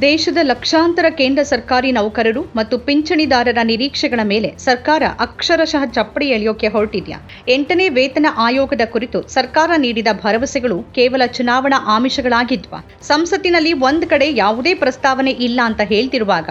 ದೇಶದ ಲಕ್ಷಾಂತರ ಕೇಂದ್ರ ಸರ್ಕಾರಿ ನೌಕರರು ಮತ್ತು ಪಿಂಚಣಿದಾರರ ನಿರೀಕ್ಷೆಗಳ ಮೇಲೆ ಸರ್ಕಾರ ಅಕ್ಷರಶಃ ಚಪ್ಪಡಿ ಎಳೆಯೋಕೆ ಹೊರಟಿದ್ಯಾ? ಎಂಟನೇ ವೇತನ ಆಯೋಗದ ಕುರಿತು ಸರ್ಕಾರ ನೀಡಿದ ಭರವಸೆಗಳು ಕೇವಲ ಚುನಾವಣಾ ಆಮಿಷಗಳಾಗಿದ್ವಾ? ಸಂಸತ್ತಿನಲ್ಲಿ ಒಂದ್ ಕಡೆ ಯಾವುದೇ ಪ್ರಸ್ತಾವನೆ ಇಲ್ಲ ಅಂತ ಹೇಳ್ತಿರುವಾಗ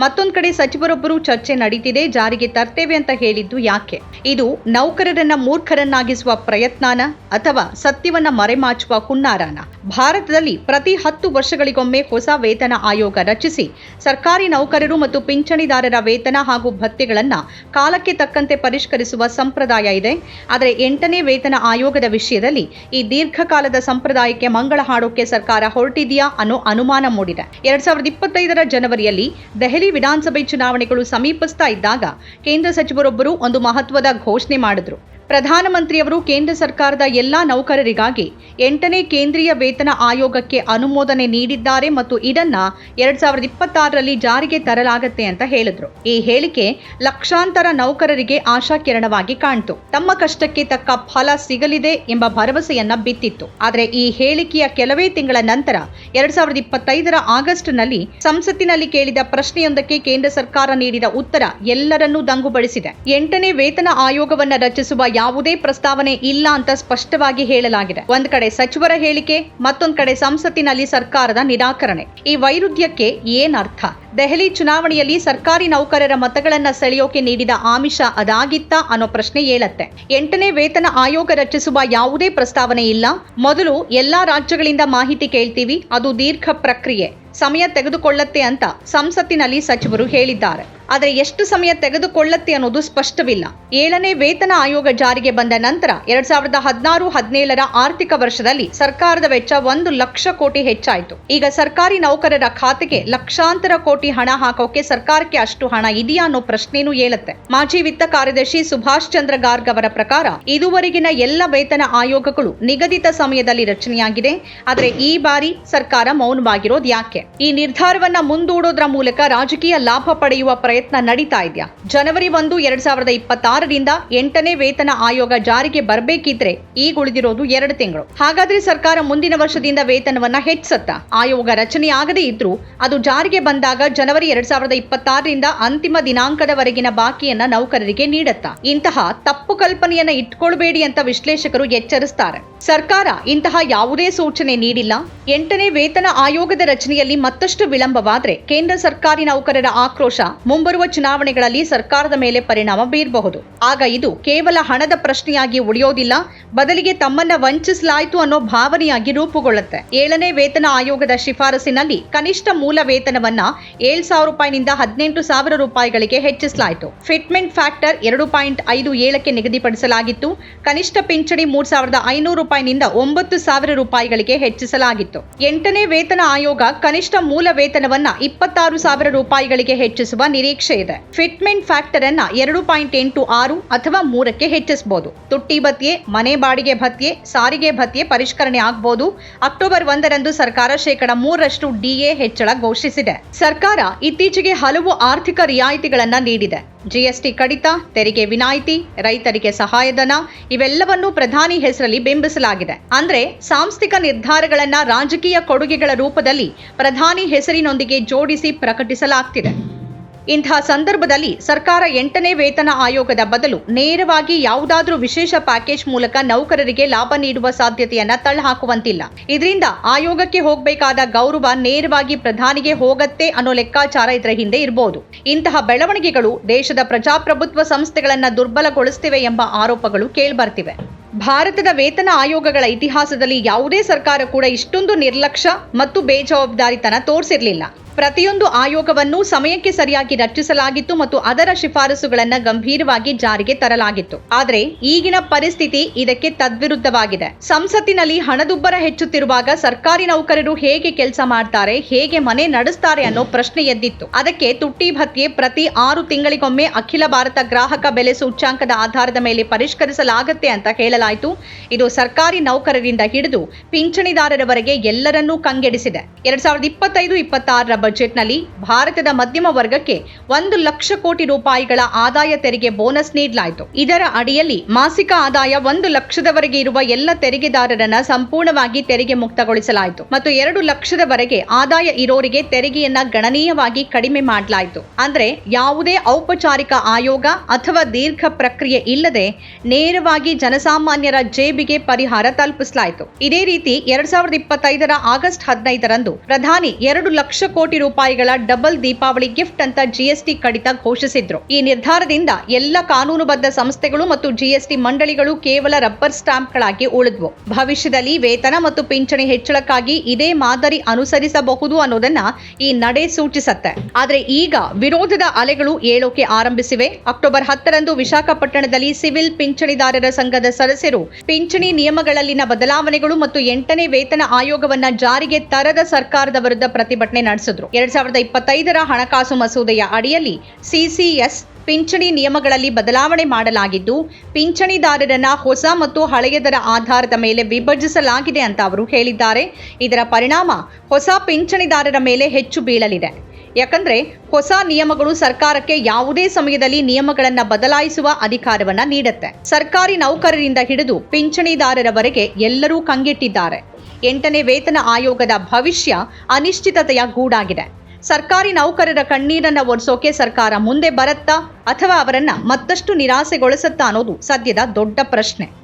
ಮತ್ತೊಂದ್ ಕಡೆ ಸಚಿವರೊಬ್ಬರು ಚರ್ಚೆ ನಡೀತಿದೆ, ಜಾರಿಗೆ ತರ್ತೇವೆ ಅಂತ ಹೇಳಿದ್ದು ಯಾಕೆ? ಇದು ನೌಕರರನ್ನ ಮೂರ್ಖರನ್ನಾಗಿಸುವ ಪ್ರಯತ್ನಾನ ಅಥವಾ ಸತ್ಯವನ್ನ ಮರೆಮಾಚುವ ಹುನ್ನಾರಾನ? ಭಾರತದಲ್ಲಿ ಪ್ರತಿ ಹತ್ತು ವರ್ಷಗಳಿಗೊಮ್ಮೆ ಹೊಸ ವೇತನ ಆಯೋಗ ರಚಿಸಿ. ಸರ್ಕಾರಿ ನೌಕರರು ಮತ್ತು ಪಿಂಚಣಿದಾರರ ವೇತನ ಹಾಗೂ ಭತ್ಯೆಗಳನ್ನು ಕಾಲಕ್ಕೆ ತಕ್ಕಂತೆ ಪರಿಷ್ಕರಿಸುವ ಸಂಪ್ರದಾಯ ಇದೆ. ಆದರೆ ಎಂಟನೇ ವೇತನ ಆಯೋಗದ ವಿಷಯದಲ್ಲಿ ಈ ದೀರ್ಘಕಾಲದ ಸಂಪ್ರದಾಯಕ್ಕೆ ಮಂಗಳ ಹಾಡೋಕೆ ಸರ್ಕಾರ ಹೊರಟಿದೆಯಾ ಅನ್ನೋ ಅನುಮಾನ ಮೂಡಿದೆ. ಎರಡ್ ಸಾವಿರದ ಇಪ್ಪತ್ತೈದರ ಜನವರಿಯಲ್ಲಿ ದೆಹಲಿ ವಿಧಾನಸಭೆ ಚುನಾವಣೆಗಳು ಸಮೀಪಿಸ್ತಾ ಇದ್ದಾಗ ಕೇಂದ್ರ ಸಚಿವರೊಬ್ಬರು ಒಂದು ಮಹತ್ವದ ಘೋಷಣೆ ಮಾಡಿದ್ರು. ಪ್ರಧಾನಮಂತ್ರಿಯವರು ಕೇಂದ್ರ ಸರ್ಕಾರದ ಎಲ್ಲಾ ನೌಕರರಿಗಾಗಿ ಎಂಟನೇ ಕೇಂದ್ರೀಯ ವೇತನ ಆಯೋಗಕ್ಕೆ ಅನುಮೋದನೆ ನೀಡಿದ್ದಾರೆ ಮತ್ತು ಇದನ್ನ ಎರಡ್ ಸಾವಿರದ ಇಪ್ಪತ್ತಾರರಲ್ಲಿ ಜಾರಿಗೆ ತರಲಾಗತ್ತೆ ಅಂತ ಹೇಳಿದ್ರು. ಈ ಹೇಳಿಕೆ ಲಕ್ಷಾಂತರ ನೌಕರರಿಗೆ ಆಶಾಕಿರಣವಾಗಿ ಕಾಣ್ತು. ತಮ್ಮ ಕಷ್ಟಕ್ಕೆ ತಕ್ಕ ಫಲ ಸಿಗಲಿದೆ ಎಂಬ ಭರವಸೆಯನ್ನ ಬಿತ್ತಿತ್ತು. ಆದರೆ ಈ ಹೇಳಿಕೆಯ ಕೆಲವೇ ತಿಂಗಳ ನಂತರ ಎರಡ್ ಸಾವಿರದ ಇಪ್ಪತ್ತೈದರ ಆಗಸ್ಟ್ನಲ್ಲಿ ಸಂಸತ್ತಿನಲ್ಲಿ ಕೇಳಿದ ಪ್ರಶ್ನೆಯೊಂದಕ್ಕೆ ಕೇಂದ್ರ ಸರ್ಕಾರ ನೀಡಿದ ಉತ್ತರ ಎಲ್ಲರನ್ನೂ ದಂಗುಬಡಿಸಿದೆ. ಎಂಟನೇ ವೇತನ ಆಯೋಗವನ್ನು ರಚಿಸುವ ಯಾವುದೇ ಪ್ರಸ್ತಾವನೆ ಇಲ್ಲ ಅಂತ ಸ್ಪಷ್ಟವಾಗಿ ಹೇಳಲಾಗಿದೆ. ಒಂದ್ ಕಡೆ ಸಚಿವರ ಹೇಳಿಕೆ, ಮತ್ತೊಂದ್ ಕಡೆ ಸಂಸತ್ತಿನಲ್ಲಿ ಸರ್ಕಾರದ ನಿರಾಕರಣೆ. ಈ ವೈರುಧ್ಯಕ್ಕೆ ಏನರ್ಥ ದೆಹಲಿ ಚುನಾವಣೆಯಲ್ಲಿ ಸರ್ಕಾರಿ ನೌಕರರ ಮತಗಳನ್ನ ಸೆಳೆಯೋಕೆ ನೀಡಿದ ಆಮಿಷ ಅದಾಗಿತ್ತಾ ಅನ್ನೋ ಪ್ರಶ್ನೆ ಏಳತ್ತೆ. ಎಂಟನೇ ವೇತನ ಆಯೋಗ ರಚಿಸುವ ಯಾವುದೇ ಪ್ರಸ್ತಾವನೆ ಇಲ್ಲ. ಮೊದಲು ಎಲ್ಲಾ ರಾಜ್ಯಗಳಿಂದ ಮಾಹಿತಿ ಕೇಳ್ತೀವಿ, ಅದು ದೀರ್ಘ ಪ್ರಕ್ರಿಯೆ. ಸಮಯ ತೆಗೆದುಕೊಳ್ಳತ್ತೆ ಅಂತ ಸಂಸತ್ತಿನಲ್ಲಿ ಸಚಿವರು ಹೇಳಿದ್ದಾರೆ. ಆದರೆ ಎಷ್ಟು ಸಮಯ ತೆಗೆದುಕೊಳ್ಳತ್ತೆ ಅನ್ನೋದು ಸ್ಪಷ್ಟವಿಲ್ಲ. ಏಳನೇ ವೇತನ ಆಯೋಗ ಜಾರಿಗೆ ಬಂದ ನಂತರ ಎರಡ್ ಸಾವಿರದ ಹದಿನಾರು ಹದಿನೇಳರ ಆರ್ಥಿಕ ವರ್ಷದಲ್ಲಿ ಸರ್ಕಾರದ ವೆಚ್ಚ ಒಂದು ಲಕ್ಷ ಕೋಟಿ ಹೆಚ್ಚಾಯಿತು. ಈಗ ಸರ್ಕಾರಿ ನೌಕರರ ಖಾತೆಗೆ ಲಕ್ಷಾಂತರ ಕೋಟಿ ಹಣ ಹಾಕೋಕೆ ಸರ್ಕಾರಕ್ಕೆ ಅಷ್ಟು ಹಣ ಇದೆಯಾ ಅನ್ನೋ ಪ್ರಶ್ನೆನೂ ಏಳುತ್ತೆ. ಮಾಜಿ ವಿತ್ತ ಕಾರ್ಯದರ್ಶಿ ಸುಭಾಷ್ ಚಂದ್ರ ಗಾರ್ಗ್ ಅವರ ಪ್ರಕಾರ ಇದುವರೆಗಿನ ಎಲ್ಲ ವೇತನ ಆಯೋಗಗಳು ನಿಗದಿತ ಸಮಯದಲ್ಲಿ ರಚನೆಯಾಗಿದೆ. ಆದರೆ ಈ ಬಾರಿ ಸರ್ಕಾರ ಮೌನವಾಗಿರೋದು ಯಾಕೆ? ಈ ನಿರ್ಧಾರವನ್ನ ಮುಂದೂಡೋದ್ರ ಮೂಲಕ ರಾಜಕೀಯ ಲಾಭ ಪಡೆಯುವ ಪ್ರಯತ್ನ ನಡೀತಾ ಇದೆಯಾ? ಜನವರಿ ಒಂದು, ಎರಡ್ ಸಾವಿರದ ಇಪ್ಪತ್ತಾರರಿಂದ ಎಂಟನೇ ವೇತನ ಆಯೋಗ ಜಾರಿಗೆ ಬರಬೇಕಿದ್ರೆ ಈಗ ಉಳಿದಿರೋದು ಎರಡು ತಿಂಗಳು. ಹಾಗಾದ್ರೆ ಸರ್ಕಾರ ಮುಂದಿನ ವರ್ಷದಿಂದ ವೇತನವನ್ನ ಹೆಚ್ಚಿಸತ್ತ? ಆಯೋಗ ರಚನೆ ಆಗದೇ ಇದ್ರೂ ಅದು ಜಾರಿಗೆ ಬಂದಾಗ ಜನವರಿ ಎರಡ್ ಸಾವಿರದ ಇಪ್ಪತ್ತಾರರಿಂದ ಅಂತಿಮ ದಿನಾಂಕದವರೆಗಿನ ಬಾಕಿಯನ್ನ ನೌಕರರಿಗೆ ನೀಡತ್ತ? ಇಂತಹ ತಪ್ಪು ಕಲ್ಪನೆಯನ್ನ ಇಟ್ಕೊಳ್ಬೇಡಿ ಅಂತ ವಿಶ್ಲೇಷಕರು ಎಚ್ಚರಿಸ್ತಾರೆ. ಸರ್ಕಾರ ಇಂತಹ ಯಾವುದೇ ಸೂಚನೆ ನೀಡಿಲ್ಲ. ಎಂಟನೇ ವೇತನ ಆಯೋಗದ ರಚನೆಯಲ್ಲಿ ಮತ್ತಷ್ಟು ವಿಳಂಬವಾದರೆ ಕೇಂದ್ರ ಸರ್ಕಾರಿ ನೌಕರರ ಆಕ್ರೋಶ. ಮುಂಬರುವ ಚುನಾವಣೆಗಳಲ್ಲಿ ಸರ್ಕಾರದ ಮೇಲೆ ಪರಿಣಾಮ ಬೀರಬಹುದು. ಆಗ ಇದು ಕೇವಲ ಹಣದ ಪ್ರಶ್ನೆಯಾಗಿ ಉಳಿಯೋದಿಲ್ಲ, ಬದಲಿಗೆ ತಮ್ಮನ್ನ ವಂಚಿಸಲಾಯಿತು ಅನ್ನೋ ಭಾವನೆಯಾಗಿ ರೂಪುಗೊಳ್ಳುತ್ತೆ. ಏಳನೇ ವೇತನ ಆಯೋಗದ ಶಿಫಾರಸಿನಲ್ಲಿ ಕನಿಷ್ಠ ಮೂಲ ವೇತನವನ್ನ ಏಳು ಸಾವಿರ ರೂಪಾಯಿನಿಂದ ಹದಿನೆಂಟು ಸಾವಿರ ರೂಪಾಯಿಗಳಿಗೆ ಹೆಚ್ಚಿಸಲಾಯಿತು. ಫಿಟ್ಮೆಂಟ್ ಫ್ಯಾಕ್ಟರ್ ಎರಡು ಪಾಯಿಂಟ್ ಐದು ಏಳಕ್ಕೆ ನಿಗದಿಪಡಿಸಲಾಗಿತ್ತು. ಕನಿಷ್ಠ ಪಿಂಚಣಿ ಮೂರು ಸಾವಿರದ ಐನೂರು ರೂಪಾಯಿನಿಂದ ಒಂಬತ್ತು ಸಾವಿರ ರೂಪಾಯಿಗಳಿಗೆ ಹೆಚ್ಚಿಸಲಾಗಿತ್ತು. ಎಂಟನೇ ವೇತನ ಆಯೋಗ ಕನಿಷ್ಠ ಮೂಲ ವೇತನವನ್ನ ಇಪ್ಪತ್ತಾರು ಸಾವಿರ ರೂಪಾಯಿಗಳಿಗೆ ಹೆಚ್ಚಿಸುವ ನಿರೀಕ್ಷೆ ಇದೆ. ಫಿಟ್ಮೆಂಟ್ ಫ್ಯಾಕ್ಟರ್ ಅನ್ನ ಎರಡು ಪಾಯಿಂಟ್ ಎಂಟು ಆರು ಅಥವಾ ಮೂರಕ್ಕೆ ಹೆಚ್ಚಿಸಬಹುದು ತುಟ್ಟಿ ಭತ್ಯೆ, ಮನೆ ಬಾಡಿಗೆ ಭತ್ಯೆ, ಸಾರಿಗೆ ಭತ್ಯೆ ಪರಿಷ್ಕರಣೆ ಆಗಬಹುದು ಅಕ್ಟೋಬರ್ ಒಂದರಂದು ಸರ್ಕಾರ ಶೇಕಡ ಮೂರರಷ್ಟು ಡಿಎ ಹೆಚ್ಚಳ ಘೋಷಿಸಿದೆ. ಸರ್ಕಾರ ಇತ್ತೀಚೆಗೆ ಹಲವು ಆರ್ಥಿಕ ರಿಯಾಯಿತಿಗಳನ್ನ ನೀಡಿದೆ. ಜಿಎಸ್ಟಿ ಕಡಿತ, ತೆರಿಗೆ ವಿನಾಯಿತಿ, ರೈತರಿಗೆ ಸಹಾಯಧನ ಇವೆಲ್ಲವನ್ನೂ ಪ್ರಧಾನಿ ಹೆಸರಲ್ಲಿ ಬಿಂಬಿಸಲಾಗಿದೆ ಅಂದ್ರೆ ಸಾಂಸ್ಥಿಕ ನಿರ್ಧಾರಗಳನ್ನ ರಾಜಕೀಯ ಕೊಡುಗೆಗಳ ರೂಪದಲ್ಲಿ ಪ್ರಧಾನಿ ಹೆಸರಿನೊಂದಿಗೆ ಜೋಡಿಸಿ ಪ್ರಕಟಿಸಲಾಗ್ತಿದೆ. ಇಂತಹ ಸಂದರ್ಭದಲ್ಲಿ ಸರ್ಕಾರ ಎಂಟನೇ ವೇತನ ಆಯೋಗದ ಬದಲು ನೇರವಾಗಿ ಯಾವುದಾದ್ರೂ ವಿಶೇಷ ಪ್ಯಾಕೇಜ್ ಮೂಲಕ ನೌಕರರಿಗೆ ಲಾಭ ನೀಡುವ ಸಾಧ್ಯತೆಯನ್ನ ತಳ್ಳಹಾಕುವಂತಿಲ್ಲ. ಇದರಿಂದ ಆಯೋಗಕ್ಕೆ ಹೋಗಬೇಕಾದ ಗೌರವ ನೇರವಾಗಿ ಪ್ರಧಾನಿಗೆ ಹೋಗತ್ತೆ ಅನ್ನೋ ಲೆಕ್ಕಾಚಾರ ಇದರ ಹಿಂದೆ ಇರಬಹುದು ಇಂತಹ ಬೆಳವಣಿಗೆಗಳು ದೇಶದ ಪ್ರಜಾಪ್ರಭುತ್ವ ಸಂಸ್ಥೆಗಳನ್ನ ದುರ್ಬಲಗೊಳಿಸ್ತಿವೆ ಎಂಬ ಆರೋಪಗಳು ಕೇಳ್ಬರ್ತಿವೆ. ಭಾರತದ ವೇತನ ಆಯೋಗಗಳ ಇತಿಹಾಸದಲ್ಲಿ ಯಾವುದೇ ಸರ್ಕಾರ ಕೂಡ ಇಷ್ಟೊಂದು ನಿರ್ಲಕ್ಷ್ಯ ಮತ್ತು ಬೇಜವಾಬ್ದಾರಿತನ ತೋರಿಸಿರ್ಲಿಲ್ಲ. ಪ್ರತಿಯೊಂದು ಆಯೋಗವನ್ನು ಸಮಯಕ್ಕೆ ಸರಿಯಾಗಿ ರಚಿಸಲಾಗಿತ್ತು ಮತ್ತು ಅದರ ಶಿಫಾರಸುಗಳನ್ನು ಗಂಭೀರವಾಗಿ ಜಾರಿಗೆ ತರಲಾಗಿತ್ತು. ಆದರೆ ಈಗಿನ ಪರಿಸ್ಥಿತಿ ಇದಕ್ಕೆ ತದ್ವಿರುದ್ಧವಾಗಿದೆ. ಸಂಸತ್ತಿನಲ್ಲಿ ಹಣದುಬ್ಬರ ಹೆಚ್ಚುತ್ತಿರುವಾಗ ಸರ್ಕಾರಿ ನೌಕರರು ಹೇಗೆ ಕೆಲಸ ಮಾಡ್ತಾರೆ, ಹೇಗೆ ಮನೆ ನಡೆಸ್ತಾರೆ ಅನ್ನೋ ಪ್ರಶ್ನೆ ಎದ್ದಿತ್ತು. ಅದಕ್ಕೆ ತುಟ್ಟಿ ಭತ್ಯೆ ಪ್ರತಿ ಆರು ತಿಂಗಳಿಗೊಮ್ಮೆ ಅಖಿಲ ಭಾರತ ಗ್ರಾಹಕ ಬೆಲೆ ಸೂಚ್ಯಾಂಕದ ಆಧಾರದ ಮೇಲೆ ಪರಿಷ್ಕರಿಸಲಾಗುತ್ತೆ ಅಂತ ಹೇಳಲಾಯಿತು. ಇದು ಸರ್ಕಾರಿ ನೌಕರರಿಂದ ಹಿಡಿದು ಪಿಂಚಣಿದಾರರವರೆಗೆ ಎಲ್ಲರನ್ನೂ ಕಂಗೆಡಿಸಿದೆ. ಎರಡ್ ಸಾವಿರದ ಇಪ್ಪತ್ತೈದು, ಇಪ್ಪತ್ತಾರರ ಬಜೆಟ್ನಲ್ಲಿ ಭಾರತದ ಮಧ್ಯಮ ವರ್ಗಕ್ಕೆ ಒಂದು ಲಕ್ಷ ಕೋಟಿ ರೂಪಾಯಿಗಳ ಆದಾಯ ತೆರಿಗೆ ಬೋನಸ್ ನೀಡಲಾಯಿತು. ಇದರ ಅಡಿಯಲ್ಲಿ ಮಾಸಿಕ ಆದಾಯ ಒಂದು ಲಕ್ಷದವರೆಗೆ ಇರುವ ಎಲ್ಲ ತೆರಿಗೆದಾರರನ್ನ ಸಂಪೂರ್ಣವಾಗಿ ತೆರಿಗೆ ಮುಕ್ತಗೊಳಿಸಲಾಯಿತು ಮತ್ತು ಎರಡು ಲಕ್ಷದವರೆಗೆ ಆದಾಯ ಇರೋರಿಗೆ ತೆರಿಗೆಯನ್ನ ಗಣನೀಯವಾಗಿ ಕಡಿಮೆ ಮಾಡಲಾಯಿತು. ಅಂದ್ರೆ ಯಾವುದೇ ಔಪಚಾರಿಕ ಆಯೋಗ ಅಥವಾ ದೀರ್ಘ ಪ್ರಕ್ರಿಯೆ ಇಲ್ಲದೆ ನೇರವಾಗಿ ಜನಸಾಮಾನ್ಯರ ಜೇಬಿಗೆ ಪರಿಹಾರ ತಲುಪಿಸಲಾಯಿತು. ಇದೇ ರೀತಿ ಎರಡ್ ಸಾವಿರದ ಇಪ್ಪತ್ತೈದರ ಆಗಸ್ಟ್ ಹದಿನೈದರಂದು ಪ್ರಧಾನಿ ಎರಡು ಲಕ್ಷ ಕೋಟಿ ರೂಪಾಯಿಗಳ ಡಬಲ್ ದೀಪಾವಳಿ ಗಿಫ್ಟ್ ಅಂತ ಜಿಎಸ್ಟಿ ಕಡಿತ ಘೋಷಿಸಿದ್ರು. ಈ ನಿರ್ಧಾರದಿಂದ ಎಲ್ಲ ಕಾನೂನುಬದ್ಧ ಸಂಸ್ಥೆಗಳು ಮತ್ತು ಜಿಎಸ್ಟಿ ಮಂಡಳಿಗಳು ಕೇವಲ ರಬ್ಬರ್ ಸ್ಟಾಂಪ್ಗಳಾಗಿ ಉಳಿದ್ವು. ಭವಿಷ್ಯದಲ್ಲಿ ವೇತನ ಮತ್ತು ಪಿಂಚಣಿ ಹೆಚ್ಚಳಕ್ಕಾಗಿ ಇದೇ ಮಾದರಿ ಅನುಸರಿಸಬಹುದು ಅನ್ನೋದನ್ನ ಈ ನಡೆ ಸೂಚಿಸತ್ತೆ. ಆದರೆ ಈಗ ವಿರೋಧದ ಅಲೆಗಳು ಏಳೋಕೆ ಆರಂಭಿಸಿವೆ. ಅಕ್ಟೋಬರ್ ಹತ್ತರಂದು ವಿಶಾಖಪಟ್ಟಣದಲ್ಲಿ ಸಿವಿಲ್ ಪಿಂಚಣಿದಾರರ ಸಂಘದ ಸದಸ್ಯರು ಪಿಂಚಣಿ ನಿಯಮಗಳಲ್ಲಿನ ಬದಲಾವಣೆಗಳು ಮತ್ತು ಎಂಟನೇ ವೇತನ ಆಯೋಗವನ್ನ ಜಾರಿಗೆ ತರದ ಸರ್ಕಾರದ ವಿರುದ್ಧ ಪ್ರತಿಭಟನೆ ನಡೆಸಿದ್ರು. ಎರಡ್ ಸಾವಿರದ ಇಪ್ಪತ್ತೈದರ ಹಣಕಾಸು ಮಸೂದೆಯ ಅಡಿಯಲ್ಲಿ ಸಿಸಿಎಸ್ ಪಿಂಚಣಿ ನಿಯಮಗಳಲ್ಲಿ ಬದಲಾವಣೆ ಮಾಡಲಾಗಿದ್ದು, ಪಿಂಚಣಿದಾರರನ್ನ ಹೊಸ ಮತ್ತು ಹಳೆಯದರ ಆಧಾರದ ಮೇಲೆ ವಿಭಜಿಸಲಾಗಿದೆ ಅಂತ ಅವರು ಹೇಳಿದ್ದಾರೆ. ಇದರ ಪರಿಣಾಮ ಹೊಸ ಪಿಂಚಣಿದಾರರ ಮೇಲೆ ಹೆಚ್ಚು ಬೀಳಲಿದೆ. ಯಾಕಂದ್ರೆ ಹೊಸ ನಿಯಮಗಳು ಸರ್ಕಾರಕ್ಕೆ ಯಾವುದೇ ಸಮಯದಲ್ಲಿ ನಿಯಮಗಳನ್ನ ಬದಲಾಯಿಸುವ ಅಧಿಕಾರವನ್ನ ನೀಡುತ್ತೆ. ಸರ್ಕಾರಿ ನೌಕರರಿಂದ ಹಿಡಿದು ಪಿಂಚಣಿದಾರರವರೆಗೆ ಎಲ್ಲರೂ ಕಂಗೆಟ್ಟಿದ್ದಾರೆ. ಎಂಟನೇ ವೇತನ ಆಯೋಗದ ಭವಿಷ್ಯ ಅನಿಶ್ಚಿತತೆಯ ಗೂಡಾಗಿದೆ ಸರ್ಕಾರಿ ನೌಕರರ ಕಣ್ಣೀರನ್ನ ಒರೆಸೋಕೆ ಸರ್ಕಾರ ಮುಂದೆ ಬರತ್ತಾ ಅಥವಾ ಅವರನ್ನ ಮತ್ತಷ್ಟು ನಿರಾಸೆಗೊಳಿಸುತ್ತಾ ಅನ್ನೋದು ಸದ್ಯದ ದೊಡ್ಡ ಪ್ರಶ್ನೆ.